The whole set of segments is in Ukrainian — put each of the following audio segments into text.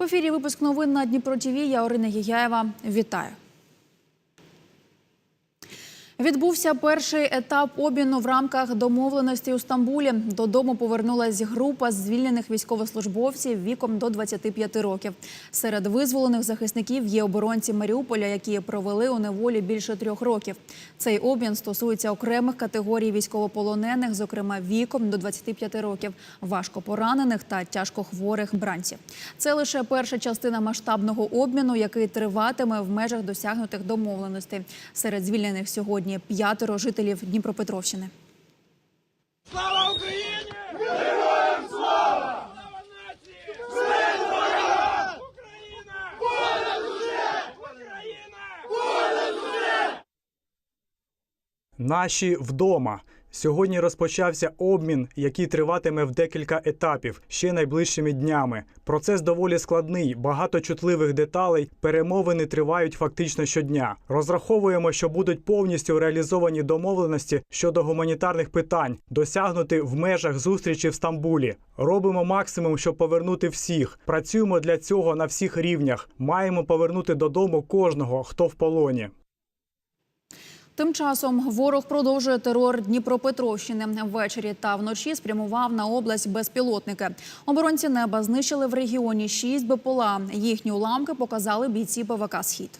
В ефірі випуск новин на Дніпро ТВ. Я Орина Гігяєва. Вітаю. Відбувся перший етап обміну в рамках домовленості у Стамбулі. Додому повернулась група звільнених військовослужбовців віком до 25 років. Серед визволених захисників є оборонці Маріуполя, які провели у неволі більше трьох років. Цей обмін стосується окремих категорій військовополонених, зокрема віком до 25 років, важко поранених та тяжкохворих бранців. Це лише перша частина масштабного обміну, який триватиме в межах досягнутих домовленостей. Серед звільнених сьогодні п'ятеро жителів Дніпропетровщини. Слава Україні! Героям слава! Слава нації! Україна! Понад усе! Україна! Наші вдома. Сьогодні розпочався обмін, який триватиме в декілька етапів ще найближчими днями. Процес доволі складний, багато чутливих деталей. Перемовини тривають фактично щодня. Розраховуємо, що будуть повністю реалізовані домовленості щодо гуманітарних питань, досягнути в межах зустрічі в Стамбулі. Робимо максимум, щоб повернути всіх. Працюємо для цього на всіх рівнях. Маємо повернути додому кожного, хто в полоні. Тим часом ворог продовжує терор Дніпропетровщини. Ввечері та вночі спрямував на область безпілотники. Оборонці неба знищили в регіоні шість БПЛА. Їхні уламки показали бійці ПВК Схід.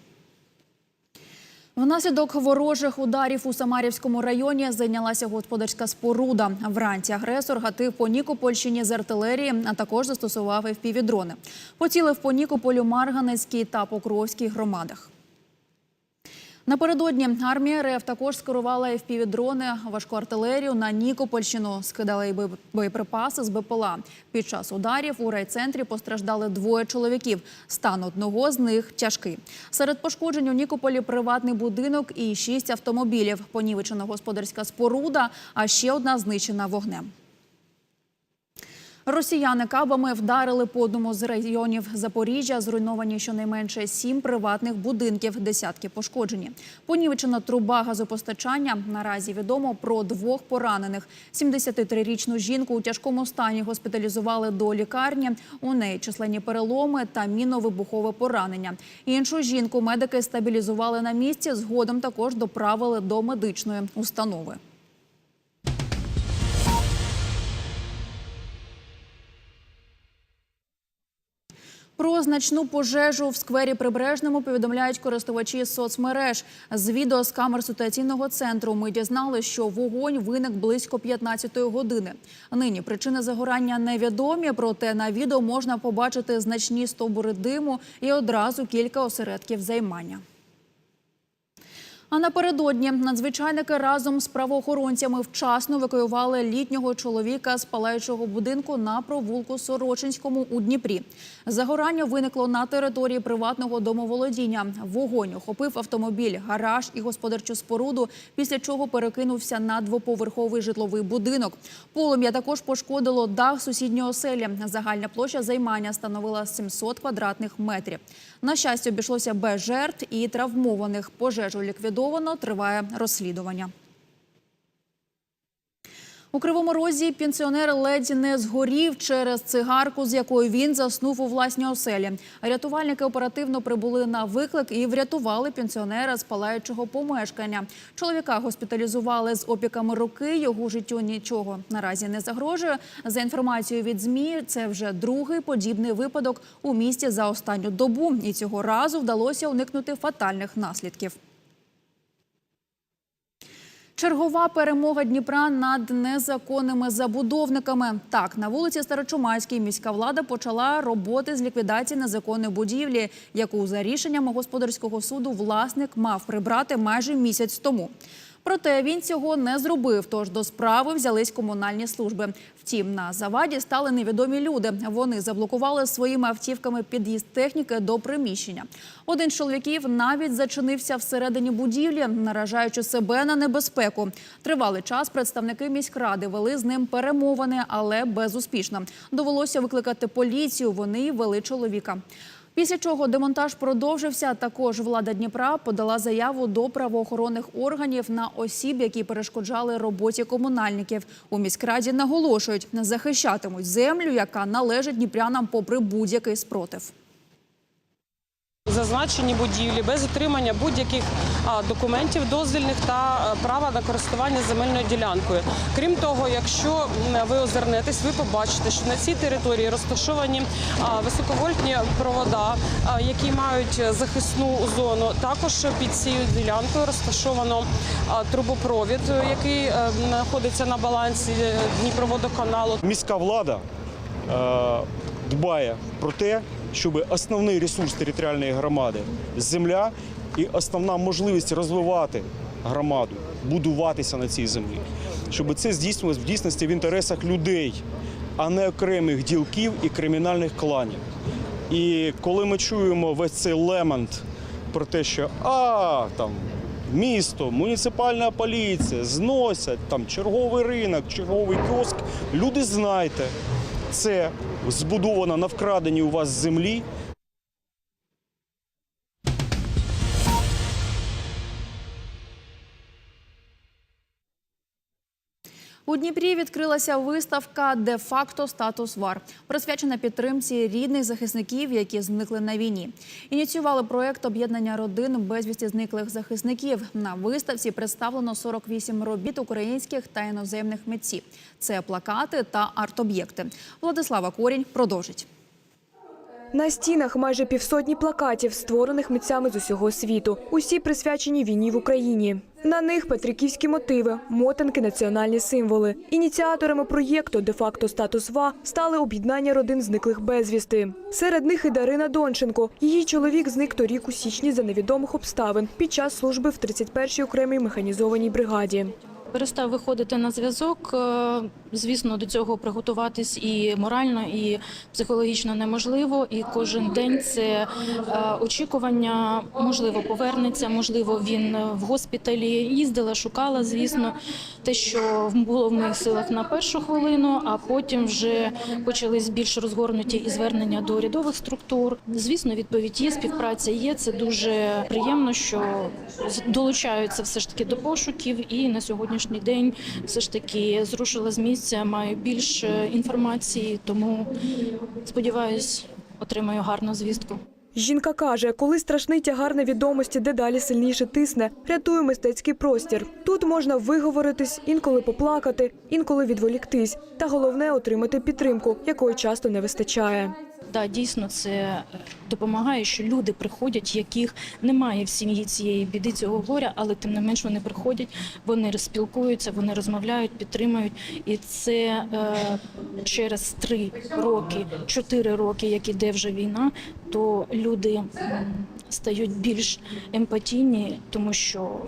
Внаслідок ворожих ударів у Самарівському районі зайнялася господарська споруда. Вранці агресор гатив по Нікопольщині з артилерії, а також застосував FPV-дрони. Поцілив по Нікополю, Марганецькій та Покровській громадах. Напередодні армія РФ також скерувала FPV-дрони, важку артилерію на Нікопольщину. Скидали й боєприпаси з БПЛА. Під час ударів у райцентрі постраждали двоє чоловіків. Стан одного з них тяжкий. Серед пошкоджень у Нікополі приватний будинок і шість автомобілів. Понівечена господарська споруда, а ще одна знищена вогнем. Росіяни кабами вдарили по одному з районів Запоріжжя. Зруйновані щонайменше сім приватних будинків, десятки пошкоджені. Понівечена труба газопостачання. Наразі відомо про двох поранених. 73-річну жінку у тяжкому стані госпіталізували до лікарні. У неї численні переломи та мінно-вибухове поранення. Іншу жінку медики стабілізували на місці. Згодом також доправили до медичної установи. Про значну пожежу в сквері Прибережному повідомляють користувачі соцмереж. З відео з камер ситуаційного центру ми дізнали, що вогонь виник близько 15-ї години. Нині причини загорання невідомі, проте на відео можна побачити значні стовбури диму і одразу кілька осередків займання. А напередодні надзвичайники разом з правоохоронцями вчасно евакуювали літнього чоловіка з палаючого будинку на провулку Сорочинському у Дніпрі. Загорання виникло на території приватного домоволодіння. Вогонь охопив автомобіль, гараж і господарчу споруду, після чого перекинувся на двоповерховий житловий будинок. Полум'я також пошкодило дах сусідньої оселі. Загальна площа займання становила 700 квадратних метрів. На щастя, обійшлося без жертв і травмованих. Пожежу ліквідовано, триває розслідування. У Кривому Розі пенсіонер ледь не згорів через цигарку, з якою він заснув у власній оселі. Рятувальники оперативно прибули на виклик і врятували пенсіонера з палаючого помешкання. Чоловіка госпіталізували з опіками руки. Його життю нічого наразі не загрожує. За інформацією від змі, це вже другий подібний випадок у місті за останню добу. І цього разу вдалося уникнути фатальних наслідків. Чергова перемога Дніпра над незаконними забудовниками. Так, на вулиці Старочумайській міська влада почала роботи з ліквідації незаконної будівлі, яку за рішенням господарського суду власник мав прибрати майже місяць тому. Проте він цього не зробив, тож до справи взялись комунальні служби. Втім, на заваді стали невідомі люди. Вони заблокували своїми автівками під'їзд техніки до приміщення. Один з чоловіків навіть зачинився всередині будівлі, наражаючи себе на небезпеку. Тривалий час представники міськради вели з ним перемовини, але безуспішно. Довелося викликати поліцію. Вони вели чоловіка. Після чого демонтаж продовжився. Також влада Дніпра подала заяву до правоохоронних органів на осіб, які перешкоджали роботі комунальників. У міськраді наголошують, захищатимуть землю, яка належить дніпрянам попри будь-який спротив. зазначені будівлі без отримання будь-яких документів дозвільних та права на користування земельною ділянкою. Крім того, якщо ви озирнетесь, ви побачите, що на цій території розташовані високовольтні провода, які мають захисну зону. Також під цією ділянкою розташовано трубопровід, який е, знаходиться на балансі е, Дніпроводоканалу. Міська влада е, дбає про те, щоб основний ресурс територіальної громади земля і основна можливість розвивати громаду, будуватися на цій землі, щоб це здійснювалося в дійсності в інтересах людей, а не окремих ділків і кримінальних кланів. І коли ми чуємо весь цей лемент про те, що а там місто, муніципальна поліція зносять там черговий ринок, черговий кіоск, люди знайте, це збудовано на вкраденій у вас землі. У Дніпрі відкрилася виставка Де-факто статус вар, присвячена підтримці рідних захисників, які зникли на війні. Ініціювали проект об'єднання родин безвісті зниклих захисників. На виставці представлено 48 робіт українських та іноземних митців. Це плакати та арт-об'єкти. Владислава Корінь продовжить. На стінах майже півсотні плакатів, створених митцями з усього світу. Усі присвячені війні в Україні. На них петриківські мотиви, мотанки, національні символи. Ініціаторами проєкту «Де-факто статус ВА» стали об'єднання родин зниклих безвісти. Серед них і Дарина Донченко. Її чоловік зник торік у січні за невідомих обставин під час служби в 31-й окремій механізованій бригаді. Перестав виходити на зв'язок. Е, Звісно, до цього приготуватись і морально, і психологічно неможливо. І кожен день це е, очікування, можливо, повернеться, можливо, він в госпіталі. Їздила, шукала, звісно, те, що було в моїх силах на першу хвилину, а потім вже почались більш розгорнуті і звернення до рядових структур. Звісно, відповідь є, співпраця є. Це дуже приємно, що долучаються все ж таки до пошуків, і на сьогоднішній день все ж таки зрушила з місця, маю більше інформації, тому сподіваюсь, отримаю гарну звістку. Жінка каже, коли страшний тягар невідомості дедалі сильніше тисне, рятує мистецький простір. Тут можна виговоритись, інколи поплакати, інколи відволіктись. Та головне отримати підтримку, якої часто не вистачає. Да, дійсно, це допомагає, що люди приходять, яких немає в сім'ї цієї біди, цього горя, але тим не менш вони приходять, вони спілкуються, вони розмовляють, підтримують. І це е, через три роки, чотири роки, як іде вже війна, то люди стають більш емпатійні, тому що,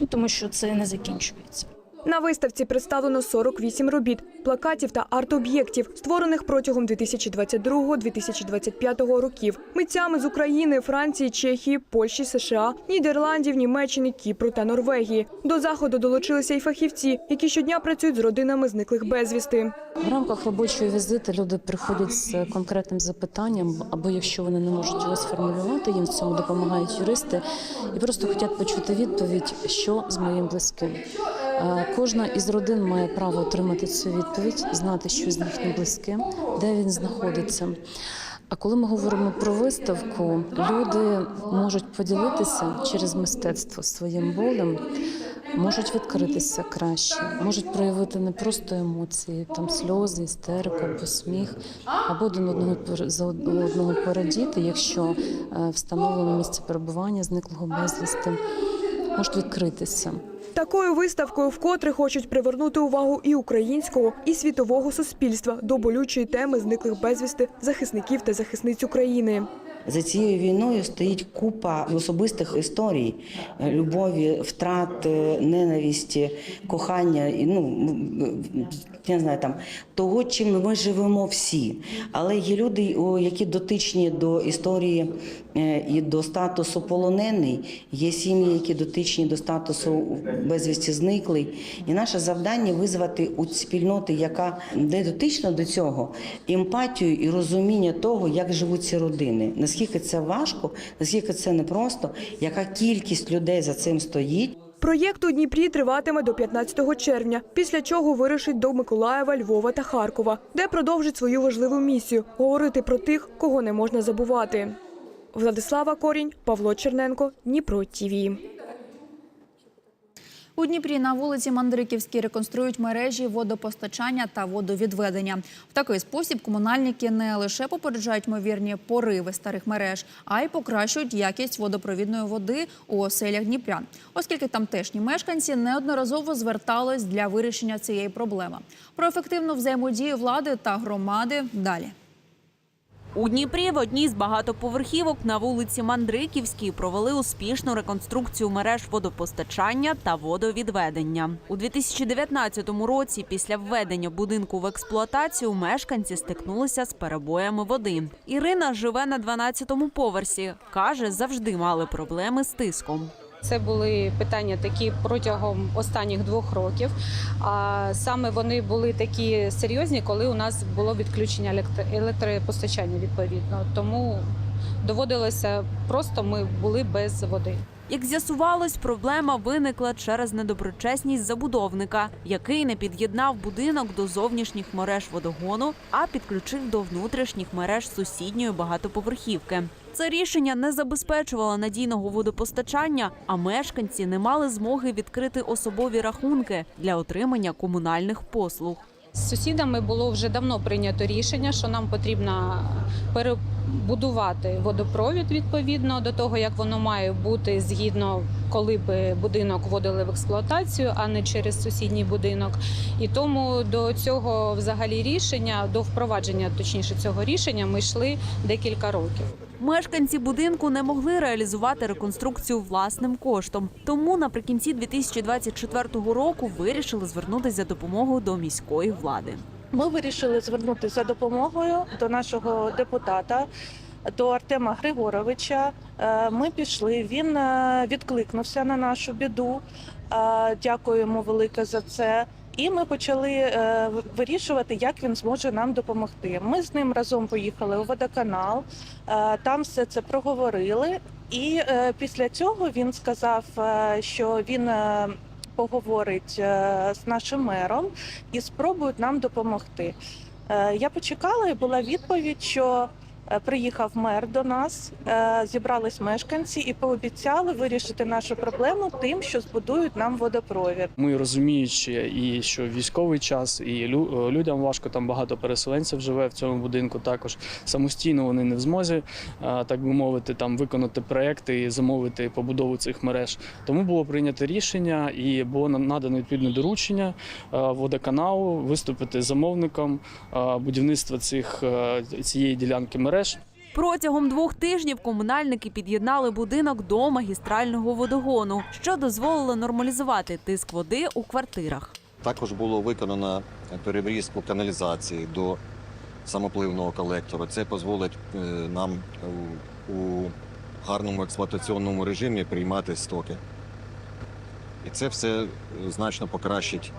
ну, тому що це не закінчується. На виставці представлено 48 робіт, плакатів та арт-об'єктів, створених протягом 2022-2025 років. Митцями з України, Франції, Чехії, Польщі, США, Нідерландів, Німеччини, Кіпру та Норвегії. До заходу долучилися й фахівці, які щодня працюють з родинами зниклих безвісти. В рамках робочої візити люди приходять з конкретним запитанням, або якщо вони не можуть його сформулювати, їм в цьому допомагають юристи і просто хочуть почути відповідь, що з моїм близьким. Кожна із родин має право отримати цю відповідь, знати, що з їхнім близьким, де він знаходиться. А коли ми говоримо про виставку, люди можуть поділитися через мистецтво своїм болем, можуть відкритися краще, можуть проявити не просто емоції, там сльози, істерика або сміх, або один одного за одного порадіти, якщо е, встановлено місце перебування зниклого безвісти, можуть відкритися. Такою виставкою вкотре хочуть привернути увагу і українського, і світового суспільства до болючої теми зниклих безвісти захисників та захисниць України. За цією війною стоїть купа особистих історій е, любові, втрат, е, ненависті, кохання. Ну не знаю там того, чим ми живемо всі. Але є люди, які дотичні до історії е, і до статусу полонений. Є сім'ї, які дотичні до статусу безвісті зниклий. І наше завдання визвати у спільноти, яка не дотична до цього, емпатію і розуміння того, як живуть ці родини. Наскільки це важко, наскільки це непросто, яка кількість людей за цим стоїть. Проєкт у Дніпрі триватиме до 15 червня, після чого вирушить до Миколаєва, Львова та Харкова, де продовжить свою важливу місію говорити про тих, кого не можна забувати. Владислава Корінь, Павло Черненко, Дніпро ТІВІ. У Дніпрі на вулиці Мандриківській реконструюють мережі водопостачання та водовідведення. В такий спосіб комунальники не лише попереджають ймовірні пориви старих мереж, а й покращують якість водопровідної води у оселях Дніпрян, оскільки тамтешні мешканці неодноразово звертались для вирішення цієї проблеми. Про ефективну взаємодію влади та громади далі. У Дніпрі в одній з багатоповерхівок на вулиці Мандриківській провели успішну реконструкцію мереж водопостачання та водовідведення. У 2019 році, після введення будинку в експлуатацію, мешканці стикнулися з перебоями води. Ірина живе на 12-му поверсі. каже, завжди мали проблеми з тиском. Це були питання такі протягом останніх двох років. А саме вони були такі серйозні, коли у нас було відключення електро- електропостачання відповідно. Тому доводилося просто ми були без води. Як з'ясувалось, проблема виникла через недоброчесність забудовника, який не під'єднав будинок до зовнішніх мереж водогону, а підключив до внутрішніх мереж сусідньої багатоповерхівки. Це рішення не забезпечувало надійного водопостачання, а мешканці не мали змоги відкрити особові рахунки для отримання комунальних послуг. З сусідами було вже давно прийнято рішення, що нам потрібно перебудувати водопровід відповідно до того, як воно має бути згідно, коли би будинок вводили в експлуатацію, а не через сусідній будинок. І тому до цього взагалі рішення, до впровадження точніше цього рішення, ми йшли декілька років. Мешканці будинку не могли реалізувати реконструкцію власним коштом. Тому наприкінці 2024 року вирішили звернутися за допомогою до міської влади. Ми вирішили звернутися за допомогою до нашого депутата, до Артема Григоровича. Е, Ми пішли. Він е, відкликнувся на нашу біду. Е, Дякую йому велике за це. І ми почали е, вирішувати, як він зможе нам допомогти. Ми з ним разом поїхали у водоканал, е, там все це проговорили. І е, після цього він сказав, що він поговорить з нашим мером і спробують нам допомогти. Я почекала, і була відповідь, що приїхав мер до нас, е, зібрались мешканці і пообіцяли вирішити нашу проблему тим, що збудують нам водопровід. Ми розуміючи, і що військовий час, і людям важко там багато переселенців живе в цьому будинку. Також самостійно вони не в змозі, так би мовити, там виконати проекти і замовити побудову цих мереж. Тому було прийнято рішення і було на- надано відповідне доручення водоканалу виступити замовником будівництва цих цієї ділянки мереж. Протягом двох тижнів комунальники під'єднали будинок до магістрального водогону, що дозволило нормалізувати тиск води у квартирах. Також було виконано перебрізку каналізації до самопливного колектора. Це дозволить е, нам у, гарному експлуатаційному режимі приймати стоки. І це все значно покращить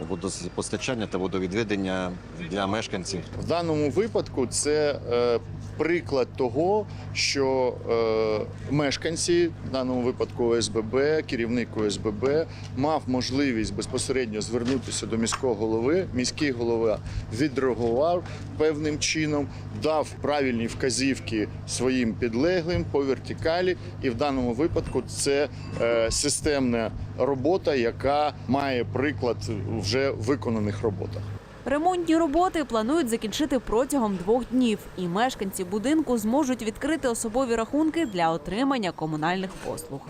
водопостачання та водовідведення для мешканців. В даному випадку це е, приклад того, що е, мешканці, в даному випадку ОСББ, керівник ОСББ, мав можливість безпосередньо звернутися до міського голови. Міський голова відреагував певним чином, дав правильні вказівки своїм підлеглим по вертикалі, і в даному випадку це е, системна робота, яка має приклад вже виконаних роботах. Ремонтні роботи планують закінчити протягом двох днів, і мешканці будинку зможуть відкрити особові рахунки для отримання комунальних послуг.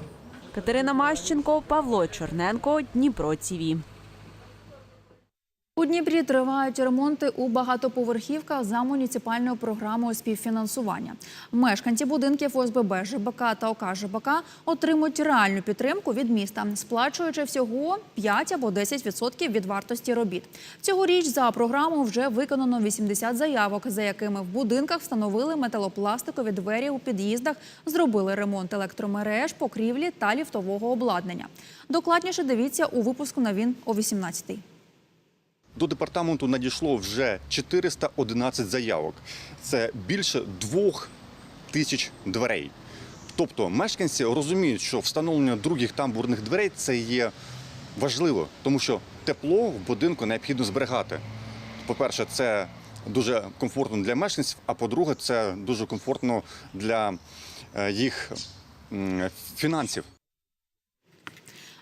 Катерина Мащенко, Павло Черненко, Дніпро ТІВІ. У Дніпрі тривають ремонти у багатоповерхівках за муніципальною програмою співфінансування. Мешканці будинків ОСББ, ЖБК та ОК ЖБК отримують реальну підтримку від міста, сплачуючи всього 5 або 10% від вартості робіт. Цьогоріч за програму вже виконано 80 заявок, за якими в будинках встановили металопластикові двері у під'їздах, зробили ремонт електромереж, покрівлі та ліфтового обладнання. Докладніше дивіться у випуску новин о 18-й. До департаменту надійшло вже 411 заявок. Це більше двох тисяч дверей. Тобто мешканці розуміють, що встановлення других тамбурних дверей це є важливо, тому що тепло в будинку необхідно зберігати. По-перше, це дуже комфортно для мешканців. А по-друге, це дуже комфортно для е, їх фінансів.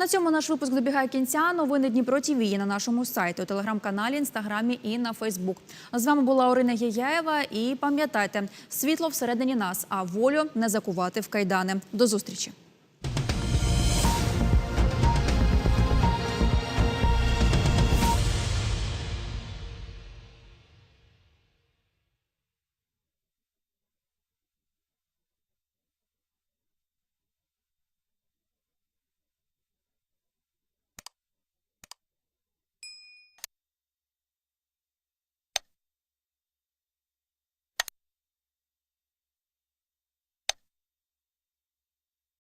На цьому наш випуск добігає кінця. Новини Дніпро ТВ є на нашому сайті, у телеграм-каналі, інстаграмі і на Фейсбук. З вами була Орина Єяєва. І пам'ятайте, світло всередині нас, а волю не закувати в кайдани. До зустрічі.